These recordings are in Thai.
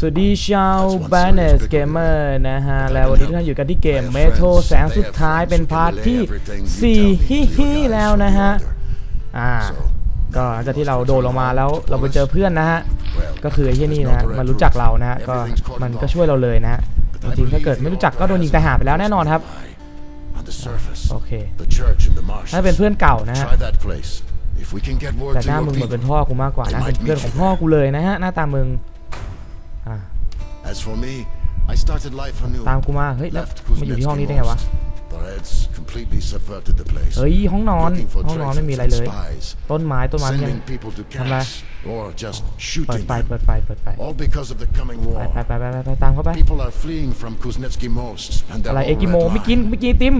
สวัสดีชาวบ a นเนสเกมเมอร์นะฮะ แล้ววันนี้ทุกท่านอยู่กันที่เกมเมโทรแสงสุดท้ายเป็นพาร์ทที่4ฮิฮิแล้วนะฮะ อ่า ก็หลังจากที่เราโดดลงมาแล้วเราไปเจอเพื่อนนะฮะ ก็คือไอ้ที่นี่นะฮะมันรู้จักเรานะฮะ ก็มันก็ช่วยเราเลยนะฮะ จริงๆถ้าเกิดไม่รู้จักก็โดนยิงตายหาไปแล้วแน่นอนครับ On the surface, โอเค the church in the marshes. ถ้าเป็นเพื่อนเก่านะฮะ Try that place. If we can get word แต่ to หน้า your มึงเหมือน people. เป็นพ่อกูมากกว่านะเป็นเพื่อนของพ่อกูเลยนะฮะ หน้าตามึงอ่า As for me, I started life anew. ตามกูมาเฮ้ยแล้ว Left มาอยู่ที่ห้องนี้ได้ไงวะ Kuznetsky Most. The Reds completely subverted the place. เฮ้ยห้องนอน Looking for ห้องนอนไม่มี traitors อะไร and เลย spies. ต้นไม้ต้นไม้ยัง Sending people to Hamla. camps. Or just เปิด shooting ไฟ them. เปิดไฟเปิดไฟ All because of the coming ไป war. ไปไปไปไปไปตามเข้าไป People are fleeing from Kuznetsky Most. And อะไร they're เอ all กิโม red ไม่กิน line. ไม่กินไอติม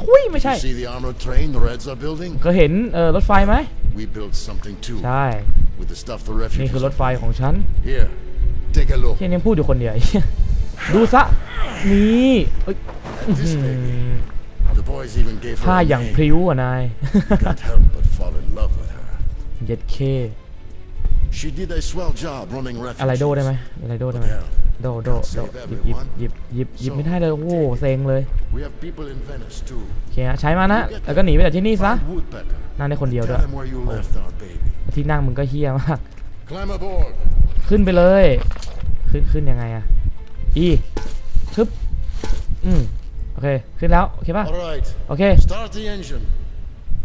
ทุยไม่ใช่ You see the armored train the Reds are building? ก็เห็นเออรถไฟไหม We built something too. ใช่ With the stuff the นี่ refugees คือรถ are ไฟของฉัน Here, take a look. ที่นี่พูดอยู่คนเดียวดูซะนี่เอ้ย And this baby, the boys even gave ผ้า her a อย่าง name. พริ้วอะนาย Can't help but fall in love with her. เย็ดเค She did a swell job running อะไรโด refugees. ได้ไหมอะไรโดได้ไหม There, โดโดโดหยิบหยิบหยิบหยิบหยิบไม่ได้เลยโอ้โหเซ็งเลย we have people in Venice too. โอเคฮะใช้มานะแล้วก็หนีไปจากที่นี่ซะ Find Woodpecker. นั่งได้คนเดียวด้วย Tell him where you left our baby. ที่นั่งมึงก็เฮี้ยมาก Climb aboard. ขึ้นไปเลย ขึ้นขึ้นยังไงอะอีทึบอืมโอเค ขึ้นแล้ว โอเคป่ะ All right, โอเค start the engine.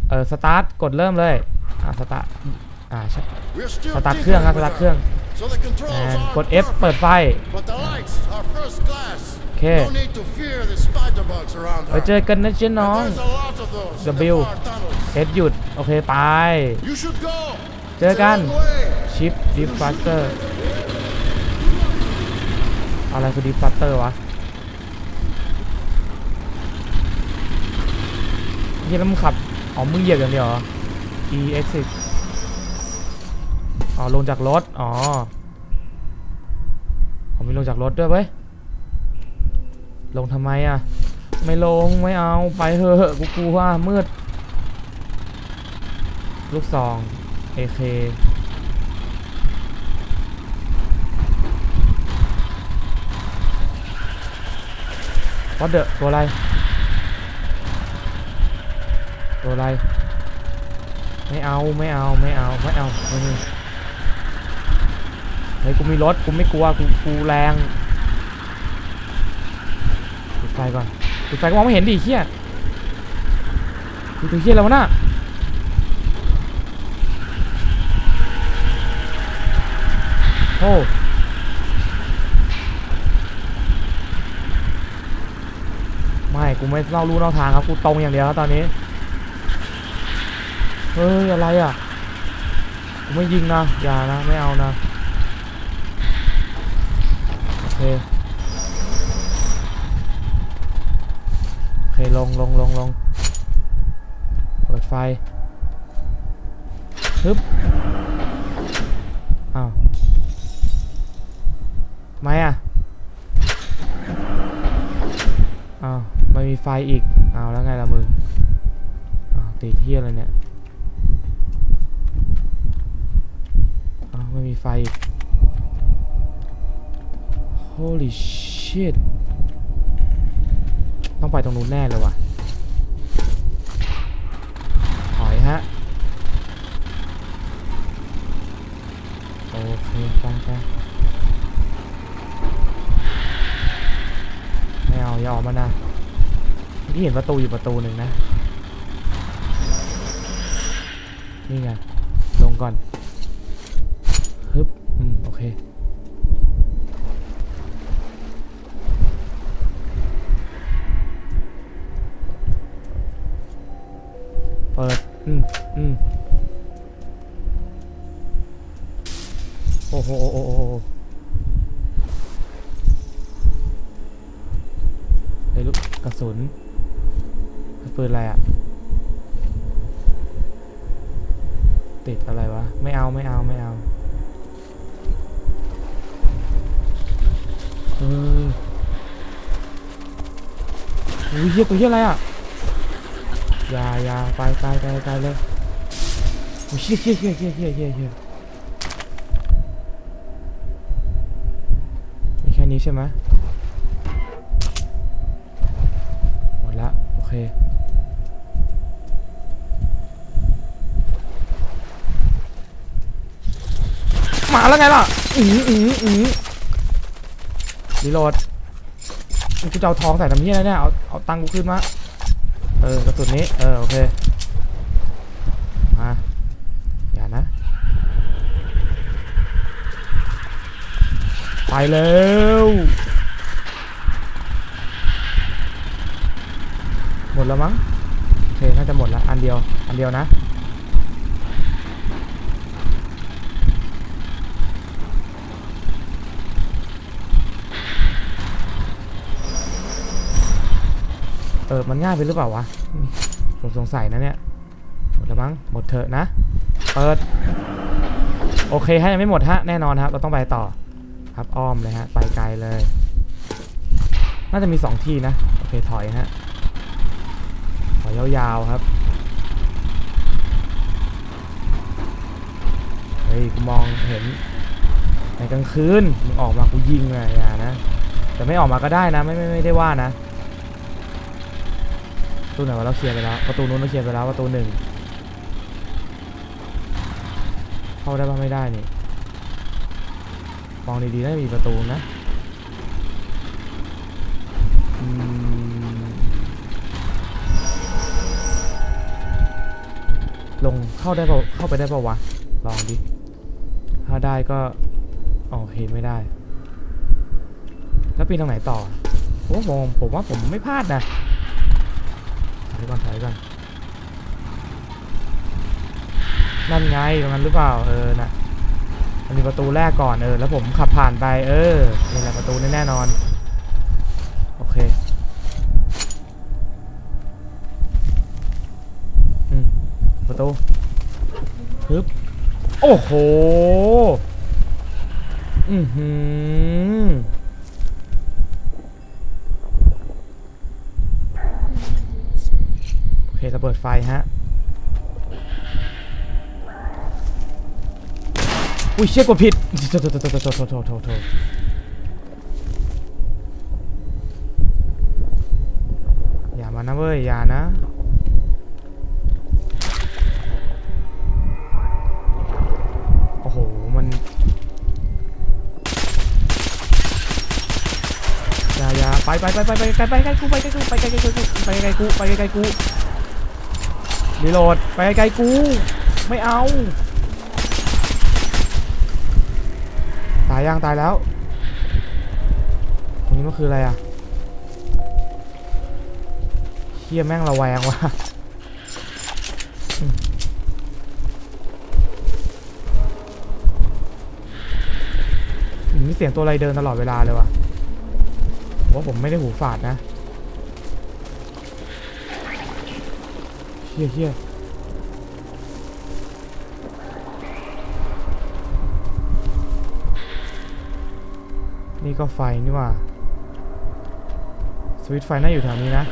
เออสตาร์ท กดเริ่มเลย อ่าสตาร์ท อ่าใช่ We're still สตาร์ทเครื่องครับส tinkering ตาร์ท with เครื่อง her, So the controls แอน are กด F เปิดไฟ But the lights are first class. Okay. No need to fear the spider bugs around ไป her. เจอกันนะเจ๊น้อง There's a lot of those in the W. far tunnels. F หยุด โอเค ไป You should go. เจอกัน ชิปดิฟฟัสเตอร์อะไรคือดิฟฟัสเตอร์วะเฮียแล้วมึงขับ อ๋อ มึงเหยียบอย่างเดียวเหรอ E exit อ๋อ ลงจากรถ อ๋ออ๋อมีลงจากรถด้วยเว้ย ลงทำไมอะ ไม่ลง ไม่เอา ไปเถอะกูกลัวมืด ลูกซอง AK วัดเดอะตัวอะไร ตัวอะไร ไม่เอาไม่เอาไม่เอาไม่เอาไม่มีเฮ้ยกูมีรถกูไม่กลัวกูกูแรงปิดไฟก่อนปิดไฟก็มองไม่เห็นดิเฮียดูตัวเฮียแล้วนะโอ้ ไม่กูไม่เล่ารู้เล่าทางครับกูตรงอย่างเดียวครับตอนนี้เฮ้ยอะไรอะกูไม่ยิงนะอย่านะไม่เอานะโอเคโอเคลงลงลงลงเปิดไฟฮึบอ้าวไม่อะอ้าว ไม่มีไฟอีก เอาแล้วไงละมือติดเที่ยอะไรเนี่ยอ้าวไม่มีไฟอีก holy shit ต้องไปตรงนู้นแน่เลยว่ะ เห็นประตูอยู่ประตูหนึ่งนะ นี่ไง ลงก่อน ติดอะไรวะ ไม่เอาไม่เอาไม่เอาเอออุ้ยเฮียตัวเฮียอะไรอะอย่าอย่าไปไปไปไปเลยโอ้ยเฮียเฮียเฮียเฮียเฮียเฮียเฮียนี้ใช่ไหมดละโอเค มาแล้วไงล่ะ อืออืออือรีโหลดกูจะเอาทองใส่ทำเหี้ยอะเนี่ย เอา เอาตังค์กูขึ้นมา เออกระสุนนี้ เออ โอเค มา อย่านะ ไปเร็ว หมดแล้วมั้ง โอเค น่าจะหมดแล้ว อันเดียว อันเดียวนะ ออมันง่ายไปหรือเปล่าวะผมสงสัยนะเนี่ยหมดแล้วมั้งหมดเถอะนะเปิดโอเคฮะยังไม่หมดฮะแน่นอนครับ เราต้องไปต่อครับอ้อมเลยฮะไปไกลเลย น่าจะมีสองที่นะโอเคถอยฮะถอยยาวๆครับเฮ้ยกูมองเห็นในกลางคืนมึงออกมากูยิงเลยานะแต่ไม่ออกมาก็ได้นะไม่ไม่ไม่ได้ว่านะ ตูไหนวะเราเคลียร์ไปแล้ว ประตูนู้นเราเคลียร์ไปแล้ว ประตูหนึ่งเข้าได้บ้างไม่ได้นี่มองดีๆน่าจะมีประตูนะลงเข้าได้เปล่าเข้าไปได้เปล่าวะ ลองดิ ถ้าได้ก็โอเคไม่ได้ แล้วปีนตรงไหนต่อโอ้ผมผมว่าผมไม่พลาดนะ ถอยก่อนถอยก่อนนั่นไงตรงนั้นหรือเปล่าเออนะมันมีประตูแรกก่อนเออ แล้วผมขับผ่านไป เออนี่แหละประตูแน่นอน โอเคอืมประตูฮึบโอ้โห อุ้ยเชี่ยกดผิดโทษโทษโทษโทษโทโทอย่ามานะเว้ย อย่านะโอ้โห มันอย่าอย่าไปไปไปไปไปไปไปไกลกูไปไกลกูไปกลไกลกูไปไกลกูไปไกลกูรีโหลดไปไกลกู ไม่เอาายยังตายแล้ว ตรงนี้มันคืออะไรอะเฮียแม่งระแวงว่ะมีเสียงตัวอะไรเดินตลอดเวลาเลยว่ะว่าผมไม่ได้หูฝาดนะเฮียเฮีย นี่ก็ไฟนี่ว่า สวิตไฟน่าอยู่แถวนี้นะ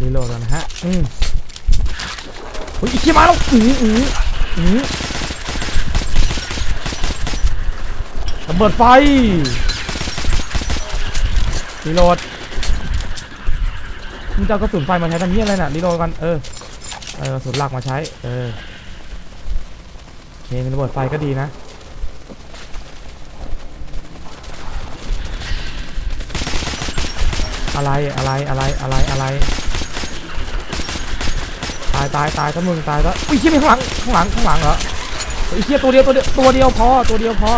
รีโหลดก่อนนะฮะ อืมโอ้ยอีกขี้ยมาแล้ว อืออืออือ ระเบิดไฟรีโหลดมึงจะเอากระสุนไฟมาใช้ทำเนี้ยอะไรน่ะรีโหลดกันเออเออกระสุนหลักมาใช้เออโอเคมีระเบิดไฟก็ดีนะอะไรอะไรอะไรอะไรอะไรตายตายตายถ้ามึงตายแล้วอุ้ยเฮียมีข้างหลังข้างหลังข้างหลังเหรอไอ้ยเฮียตัวเดียวตัวเดียวตัวเดียวพอตัวเดียวพอ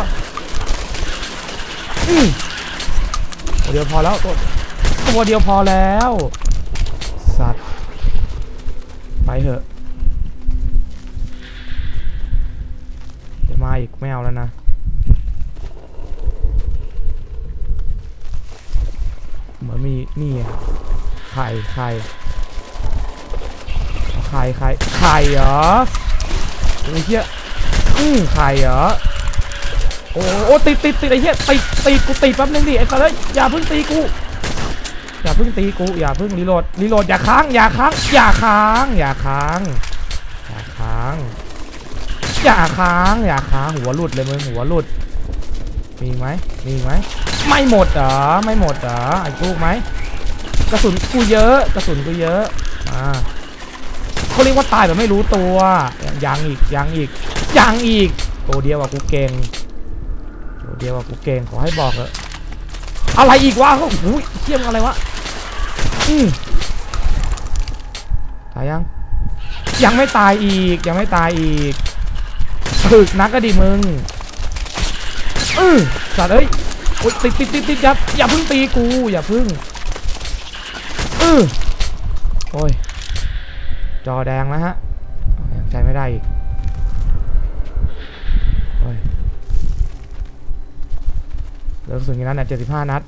ตัวเดียวพอแล้ว ตัวตัวเดียวพอแล้ว สัตว์ ไปเถอะเดี๋ยวมาอีกไม่เอาแล้วนะเหมือนมีนี่ไงไข่ไข่ไข่ไข่ไข่เหรอไอ้เหี้ยอืมไข่เหรอ โอ้โอติดติดติดไอ้เหี้ยติดติดกูติดแป๊บนึงดิไอ้สัสเอ้ยอย่าเพิ่งตีกู อย่าเพิ่งตีกูอย่าเพิ่งรีโหลดรีโหลดอย่าค้างอย่าค้างอย่าค้างอย่าค้างอย่าค้างอย่าค้างอย่าค้างหัวหลุดเลยมึงหัวหลุด มีไหมมีไหมไม่หมดเหรอไม่หมดเหรอไอ้ลูกไหมกระสุนกูเยอะกระสุนกูเยอะอ่าเขาเรียกว่าตายแบบไม่รู้ตัวยังอีกยังอีกยังอีกตัวเดียวว่ากูเก่ง เดียวว่ากูเก่งขอให้บอกเถอะอะไรอีกวะโอ้โหเทียมอะไรวะอืมตายยัง ยังไม่ตายอีก ยังไม่ตายอีกถึกนักก็ดีมึงอือสัตว์เอ้ยโอ๊ยติดติดติดติดย่าอย่าเพึ่งตีกู อย่าเพึ่งอือโอ้ย จอแดงแล้วฮะยังใช้ไม่ได้อีกโอ้ย เหลือกระสุนกี่นัดเนี่ยเจ็ดสิบห้านัด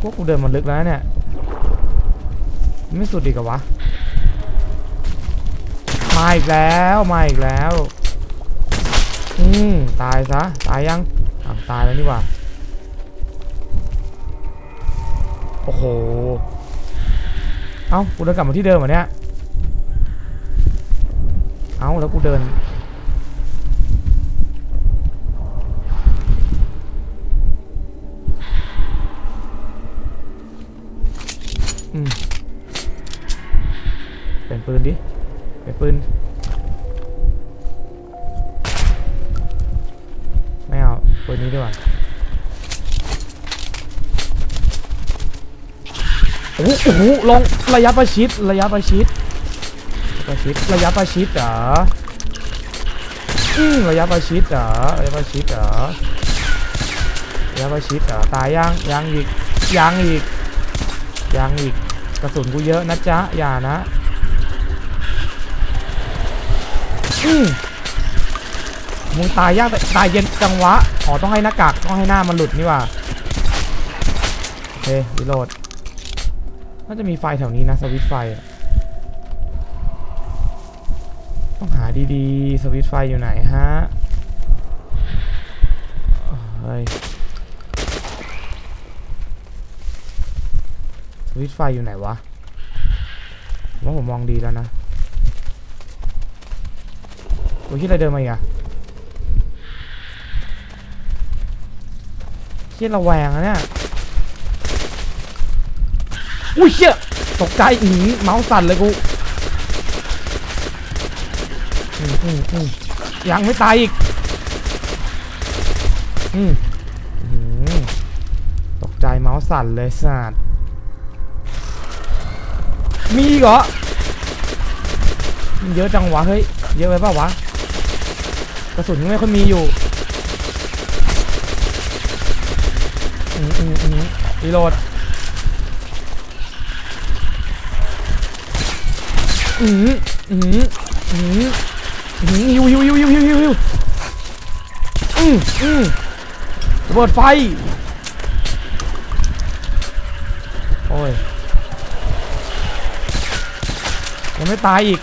พวกกูเดินมันลึกแล้วเนี่ย ไม่สุดดีกว่ามาอีกแล้ว มาอีกแล้ว อืม ตายซะ ตายยังตายแล้วนี่ว่า โอ้โห เอ้า กูเดินกลับมาที่เดิมเหรอเนี่ย เอ้า แล้วกูเดิน อ้โหโอ้โหลงระยะประชิดระยะประชิดประชิดระยะประชิดเหรออืมระยะประชิดเหรอระยะประชิดเหรอระยะประชิดเหรอตายยังยังอีกยังอีกยังอีกกระสุนกูเยอะนะจ๊ะอย่านะอืมมึงตายยากแต่ตายเย็นจังวะอ๋อต้องให้หน้ากากต้องให้หน้ามันหลุดนี่ว่าโอเครีโหลด น่าจะมีไฟแถวนี้นะสวิตไฟต้องหาดีๆ สวิตไฟอยู่ไหนฮะเฮ้ยสวิตไฟอยู่ไหนวะว่าผมมองดีแล้วนะโอ้ยที่อะไรเดินมาอีกอะที่ระแวงอะเนี่ย อุ้ยเชี่ยตกใจอือเมาส์สั่นเลยกูยังไม่ตายอีกอืมตกใจเมาส์สั่นเลยสัตว์มีเหรอเยอะจังวะเฮ้ยเยอะไปป่าวะกระสุนไม่ค่อยมีอยู่อืมอืมอืมรีโหลด อืมอืมอืมอืมฮิวฮิวฮิวฮิวฮิวฮิวฮิวอืมอืมระเบิดไฟ โอ้ย ยังไม่ตายอีก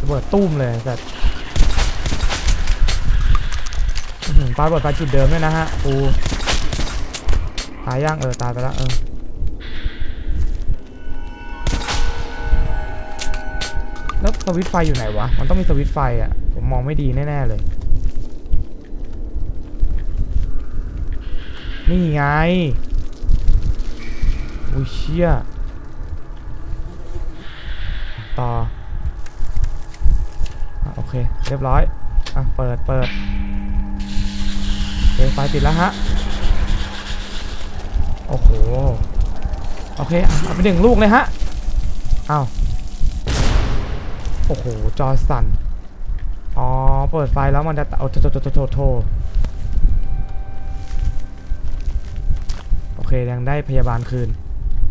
ระเบิดตุ้มเลยแต่อื้อหือปาระเบิดไฟจุดเดิมด้วยนะฮะกูตายย่างเออ ตายไปแล้วเออ สวิตไฟอยู่ไหนวะ มันต้องมีสวิตไฟอะผมมองไม่ดีแน่ ๆ เลย นี่ไง อุ้ยเชี่ย ต่ออโอเค เรียบร้อย อะ เปิดเปิดโอเคไฟติดแล้วฮะ โอ้โห โอเคอะเอาไปหนึ่งลูกเลยฮะ อ้าว โอ้โห จอสั่น อ๋อ เปิดไฟแล้วมันจะเอาโทโทโทโทโอเค ยังได้พยาบาลคืน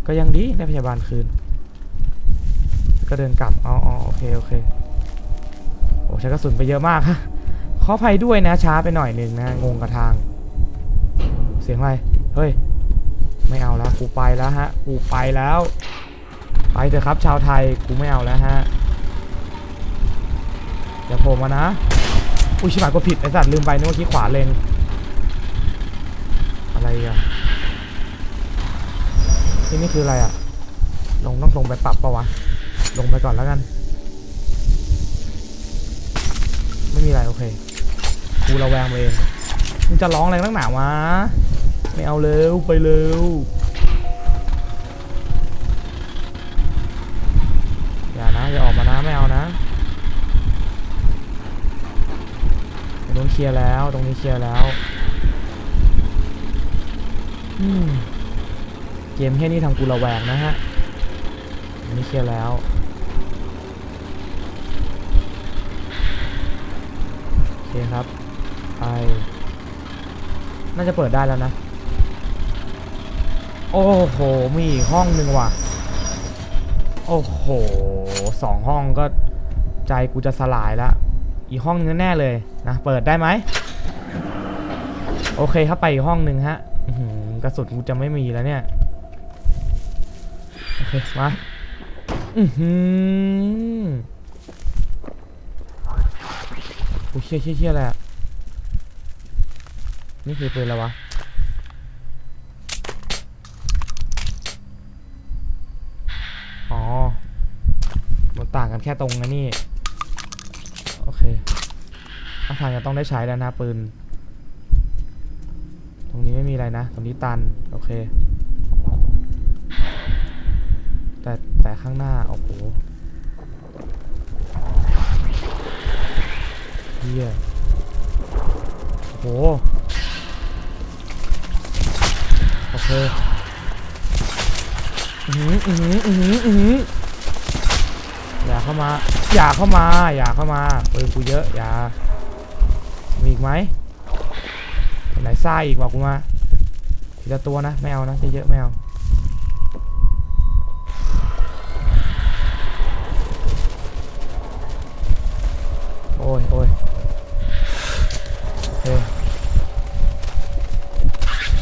ก็ยังดี ได้พยาบาลคืน ก็เดินกลับอ๋ออ๋อโอเค โอเค โอ้ใช้กระสุนไปเยอะมากฮะ ขออภัยด้วยนะ ช้าไปหน่อยหนึ่งนะ งงกับทาง เสียงอะไร เฮ้ย ไม่เอาแล้ว กูไปแล้วฮะ กูไปแล้ว ไปเถอะครับ ชาวไทย กูไม่เอาแล้วฮะ ผล่มานะ อุ้ยชิบหายก็ผิดไอ้สัตว์ลืมไปนึกว่าขี้ขวาเลงอะไรอะที่นี่คืออะไรอะลงต้องลงไปปรับปะวะ ลงไปก่อนแล้วกัน ไม่มีอะไรโอเคกูระแวงไปเองมึงจะร้องอะไรนักหนาวะ ไม่เอาเร็วไปเร็ว เคลียร์แล้ว ตรงนี้เคลียร์แล้วเกมแค่นี้ทำกูระแวงนะฮะอันนี้เคลียร์แล้ว โอเคครับ ไป น่าจะเปิดได้แล้วนะ โอ้โห มีอีกห้องหนึ่งว่ะ โอ้โห สองห้องก็ใจกูจะสลายแล้ว อีกห้องนึงแน่เลยนะเปิดได้ไหมโอเคครับไปอีกห้องหนึ่งฮะกระสุนกูจะไม่มีแล้วเนี่ยโอเคมาอือหือโอ้เชี่ยเชี่ยเชี่ยอะไรอะนี่คือปืนแล้ววะอ๋อมันต่างกันแค่ตรงนะนี่ ถ้าทางจะต้องได้ใช้แล้วนะปืน ตรงนี้ไม่มีอะไรนะ ตรงนี้ตัน โอเค แต่แต่ข้างหน้า โอ้โหเฮียโอ้โห โอเค อือหือ อือหือ อือหืออือหืออย่าเข้ามา อย่าเข้ามา อย่าเข้ามาปืนกูเยอะ อย่า มีอีกไหมไหนซ่าอีกบอกกูมาทีละตัวนะไม่เอานะเยอะๆไม่เอาโอ้ยโอ้ยโอเค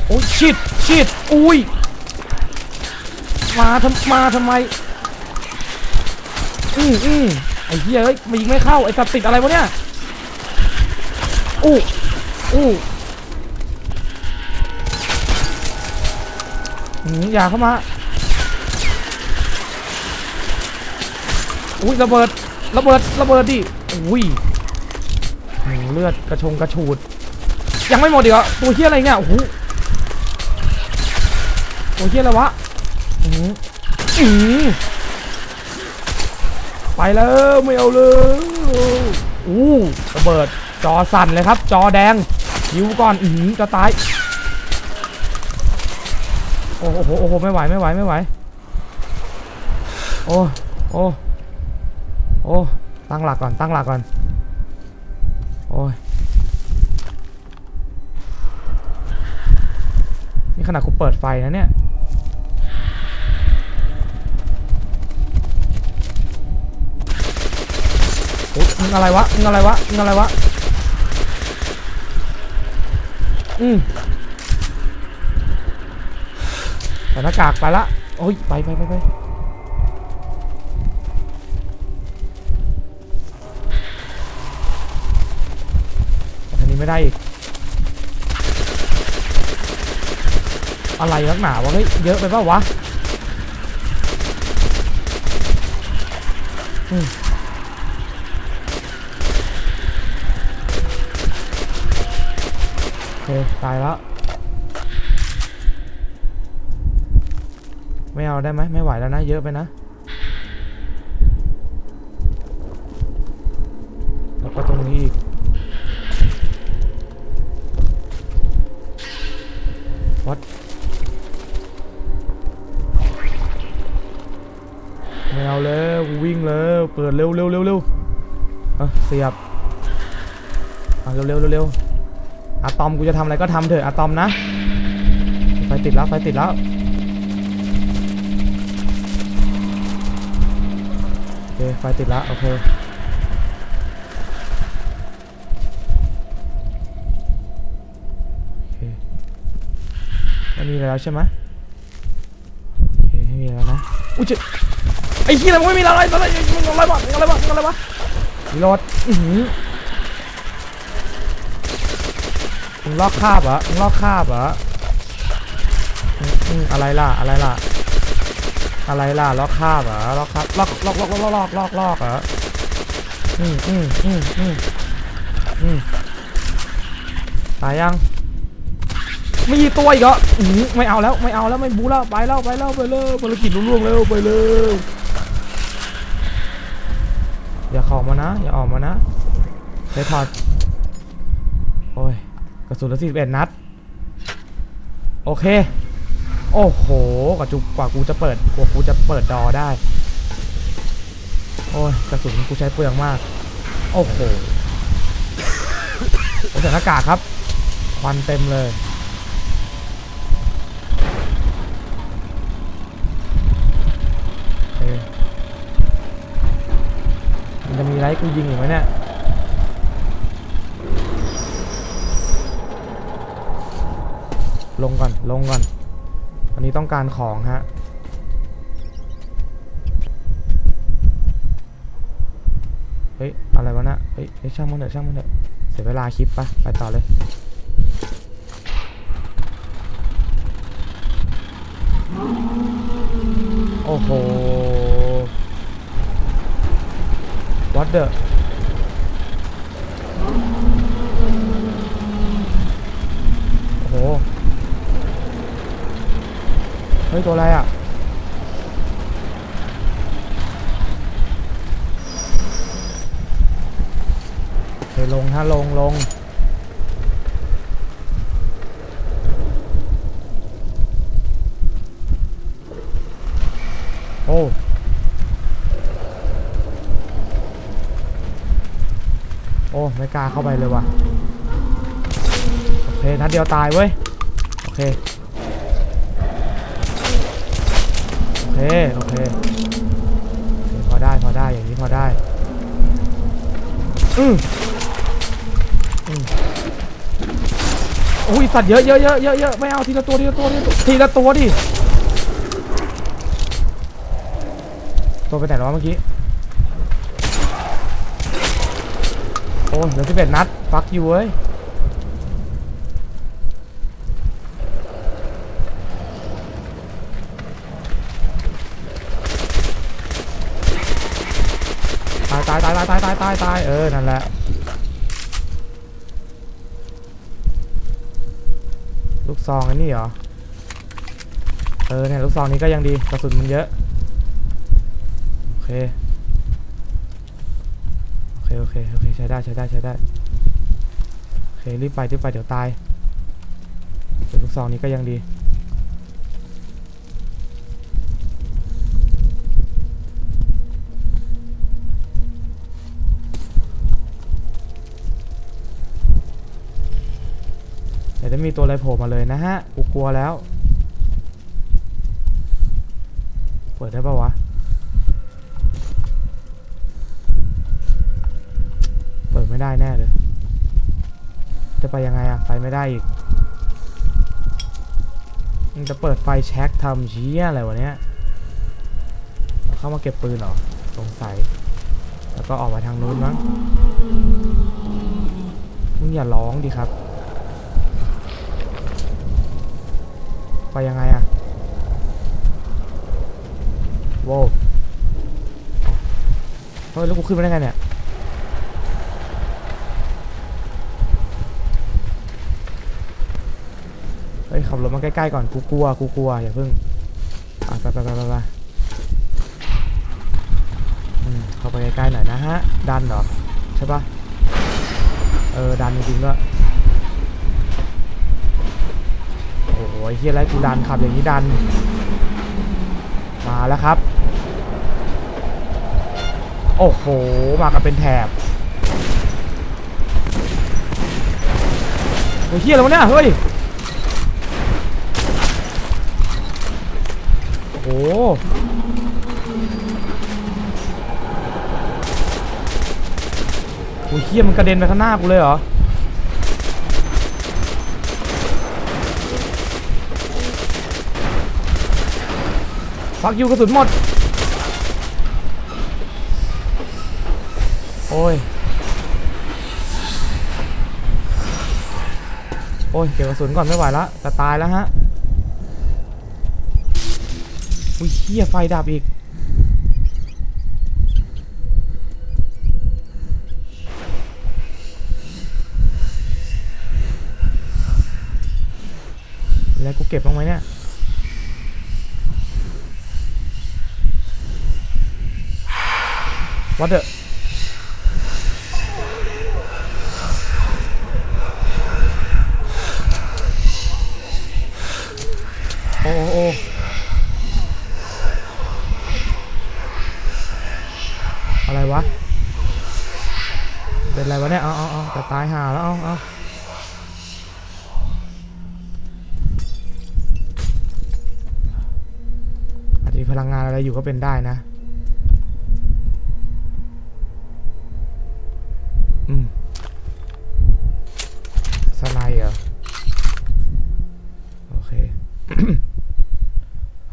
โอ้ยชิดชิดอุ้ยมาทำมาทำไมอืมอืมไอ้เหี้ยเอ้ยมันยิงไม่เข้าไอ้สัตว์ติดอะไรวะเนี่ย อู้อู้อืมอย่าเข้ามา อุ้ยระเบิด ระเบิด ระเบิดดิ อุ้ยอืเลือดกระชงกระฉูด ยังไม่หมดอีกเหรอตัวเหี้ยอะไรเนี่ยโอ้โหตัวเหี้ยอะไรวะอืมอืมไปแล้วไม่เอาเลยอู้ระเบิด จอสั่นเลยครับ จอแดงยิวก่อนอือจะตาย โอ้โหโอ้โหไม่ไหวไม่ไหวไม่ไหว โอ้โอ้โอ้ตั้งหลักก่อนตั้งหลักก่อน โอ้ยนี่ขนาดกูเปิดไฟนะเนี่ยอ๊ยมึงอะไรวะมึงอะไรวะมึงอะไรวะ อืมใส่หน้ากากไปละโอ้ยไปไปไปไปอันนี้ไม่ได้อีก อะไรนักหนาวะเฮ้ยเยอะไปเปล่าวะ อืม โอเค ตายแล้วไม่เอาได้ไหมไม่ไหวแล้วนะ เยอะไปนะ แล้วก็ตรงนี้อีกวัดไม่เอาแล้ววิ่งแล้วเปิดเร็วเร็วเร็วเร็วเอะเสียบอะเร็วเร็วเร็วเร็ว อะตอมกูจะทำอะไรก็ทำเถอะอะตอมนะ ไฟติดแล้วไฟติดแล้ว โอเคไฟติดแล้วโอเคโอเคไม่มีอะไรแล้วใช่ไหมโอเคไม่มีแล้วนะ อุ้ยเจ็บไอ้ขี้ยอะไรมึงไม่มีอะไรอะไรมึงอะไรวะมึงอะไรวะมึงอะไรวะรีโหลดอื้อหือมึ งลอกคาบเหรอมึงลอกคาบเหรออืมอืมอะไรล่ะ อะไรล่ะ อะไรล่ะ ลอกคาบเหรอลอกคาบลอกลอกลอกลอกลอกลอกลอกเหรออืมอืมอืมอืมอืมตายยังมีตัวอีกเหรออื้อหือไม่เอาแล้วไม่เอาแล้วไม่บูแล้วไปแล้วไปแล้วไปเลยภารกิจล่วงแล้วไปเลยอย่าเข้ามานะ อย่าออกมานะเดถอดโอ้ย กระสุนละ41นัด โอเค โอ้โหกว่าจุกว่ากูจะเปิดกว่ากูจะเปิดดอได้ โอ้ยกระสุนกูใช้เปลืองมาก โอ้โหผมใส่หน้ากากครับ ควันเต็มเลย มันจะมีไรกูยิงอยู่ไหมเนี่ย ลงก่อน ลงก่อน อันนี้ต้องการของฮะ เฮ้ย อะไรวะนะเฮ้ยเฮ้ยช่างมันเถอะช่างมันเถอะ เสียเวลาคลิปปะไปต่อเลยโอ้โห what the โอ้โห เฮ้ยตัวอะไรอะเฮ้ยลงฮะลงลงโอ้โอ้ไม่กล้าเข้าไปเลยว่ะโอเคนัดเดียวตายเว้ย โอเค โอเคโอเค พอได้พอได้อย่างนี้พอได้อืมอืมอุ้ยสัตว์เยอะเยอะเยอะเยอะเยอะไม่เอาทีละตัวทีละตัวทีละตัวทีละตัวดิตัวไปไหนแล้วเมื่อกี้โอ้ยเหลือสิบเอ็ดนัดฟักอยู่เว้ย ตายตายตายตายตายเออ นั่นแหละ ลูกซองอันนี้เหรอ เออเนี่ยลูกซองนี้ก็ยังดีกระสุนมันเยอะ โอเค โอเค โอเค โอเค ใช้ได้ใช้ได้ใช้ได้ โอเค รีบไปรีบไปเดี๋ยวตายเดี๋ยวลูกซองนี้ก็ยังดี จะมีตัวอะไรโผล่มาเลยนะฮะ กูกลัวแล้ว เปิดได้ปะวะ เปิดไม่ได้แน่เลย จะไปยังไงอะไปไม่ได้อีกมันจะเปิดไฟแช็กทำเชี้ยอะไรวะเนี้ยเเข้ามาเก็บปืนเหรอ สงสัย แล้วก็ออกมาทางนู้นมั้งมึงอย่าร้องดิครับ ไปยังไงอะโว้วเฮ้ยแล้วกูขึ้นมาได้ไงเนี่ยเฮ้ยขับรถมาใกล้ๆก่อนกูกลัวกูกลัวอย่าเพิ่งอะไปไปไปไปไปเข้าไปใกล้ๆหน่อยนะฮะดันเหรอใช่ปะเออดันจริงๆด้วย โอ้โหเฮียอะไรกูดันขับอย่างนี้ดัน มาแล้วครับ โอ้โห มากันเป็นแถบโอ้ยเฮียอะไรวะเนี่ยเฮ้ยโอ้โหโอ้ยเฮียมันกระเด็นไปข้างหน้ากูเลยเหรอ ฟักยูกระสุนหมด โอ้ย โอ้ย เก็บกระสุนก่อนไม่ไหวละจะตายแล้วฮะ อุ้ยเฮียไฟดับอีก แล้วกูเก็บบ้างไหมเนี่ย วัดเดอะโอ้โอ้โออะไรวะ เป็นอะไรวะเนี่ย เอาเอาเอาจะตายห่าแล้ว เอาเอาอาจจะมีพลังงานอะไรอยู่ก็เป็นได้นะ ไนด์เหรอโอเค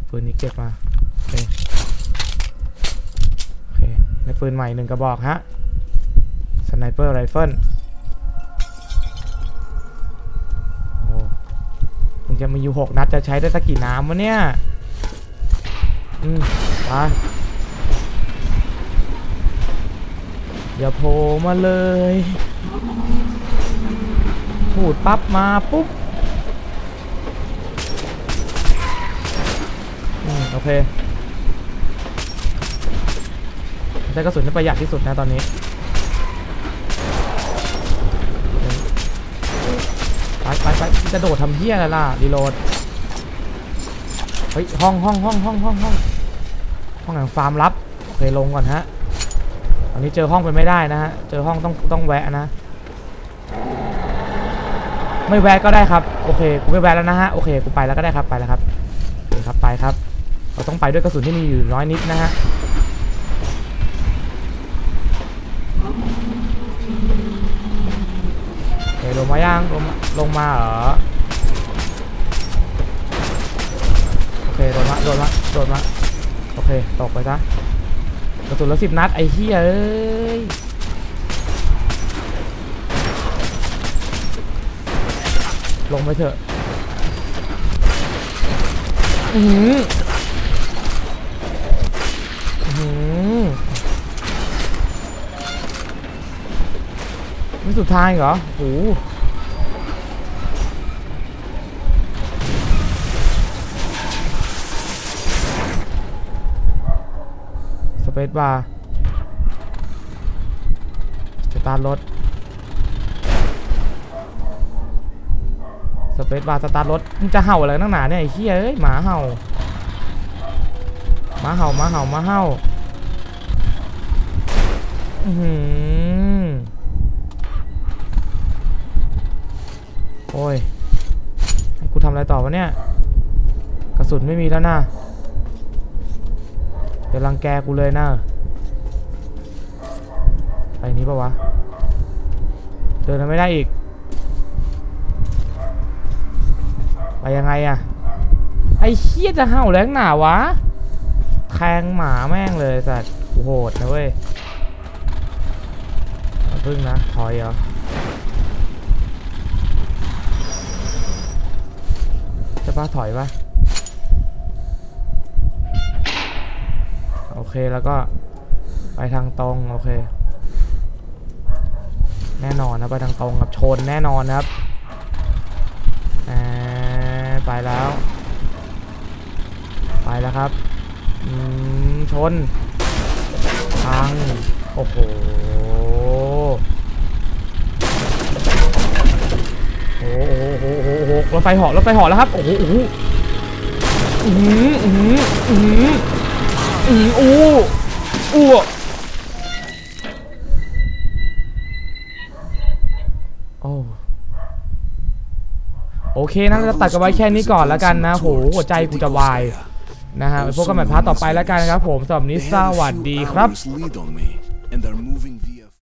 ปืนนี้เก็บมาโอเคโอเคในปืนใหม่หนึ่งกระบอกฮะสไนเปอร์ไรเฟิลโอ้มึงจะมีอยู่หกนัดจะใช้ได้สักกี่น้ำวะเนี่ย อืมไปอย่าโผล่มาเลย พูดปั๊บมาปุ๊บอืมโอเคใช้กระสุนที่ประหยัดที่สุดนะตอนนี้ไปไปไปจะโดดทำเฮี้ยอะไรล่ะรีโหลดเฮ้ยห้องห้องห้องห้องห้องห้องห้องแห่งฟาร์มลับโอเคลงก่อนฮะตอนนี้เจอห้องไปไม่ได้นะฮะเจอห้องต้องต้องแวะนะ ไม่แวะก็ได้ครับโอเคกูไม่แวะแล้วนะฮะโอเคกูไปแล้วก็ได้ครับไปแล้วครับโอเคครับไปครับ เราต้องไปด้วยกระสุนที่มีอยู่น้อยนิดนะฮะโอเคลงมาย่างลงมลงมาเหรอโอเคโดนมาโดนมาโดนมาโอเคตกไปซะกระสุนละสิบนัดไอ้เหี้ยเอ้ย ลงไปเถอะ อือหืออื้อหือนี่สุดท้ายเหรอโอ้โหสเปซบาร์สตาร์รถ เปซบาร์สตาร์ทรถมึงจะเห่าอะไรนักหนาเนี่ยไอ้เหี้ยเอ้ยหมาเห่าหมาเห่าหมาเห่าหมาเห่าอือหือโอ้ยกูทำอะไรต่อวะเนี่ยกระสุนไม่มีแล้วนะเดี๋ยวรังแกกูเลยนะไปนี้ปะวะเดินไม่ได้อีก ไปยังไงอะไอ้เคียจะเห่าแรงหนาวะแทงหมาแม่งเลยสัตว์โหดนะเว้ยพึ่งนะถอยเหรอจะป้าถอยปะโอเคแล้วก็ไปทางตรงโอเค แน่นอนนะไปทางตรงกับชนแน่นอนครับ ไปแล้ว ไปแล้วครับชนพัง โอ้โห โอ้โหโอ้โหโอ้โหรถไฟเหาะรถไฟเหาะแล้วครับ โอ้โหโอ้โหอืออืออืออืออู้อู้ โอ เคนะเราจะตัดกันไว้แค่นี้ก่อนแล้วกันนะโหหัวใจกูจะวายนะฮะไปพบกันใหม่พาร์ทต่อไปแล้วกันนะครับผมสำหรับนนี้สวัสดีครับ